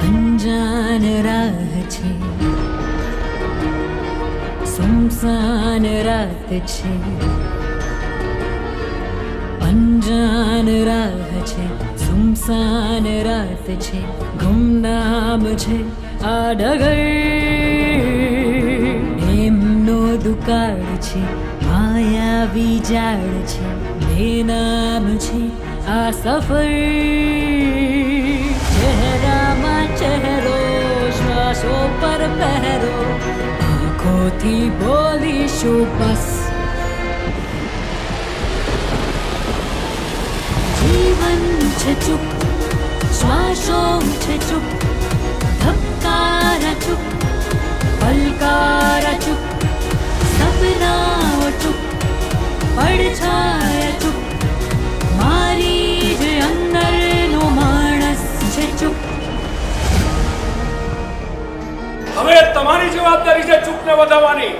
સુમસાન રાહ છે. સુમસાન રાત છે. અંજાન રાહ છે. સુમસાન રાત છે. ગુમનામ છે આ ડગર એમનો દુકાળ છે. માયા વિજાળ છે. બેનામ છે આ સફર પહેરો આંખોથી બોલીશું બસ જીવન છે ચૂપ શ્વાસો છે ચૂપ હવે તમારી જવાબદારી છે ચૂકને વધાવવાની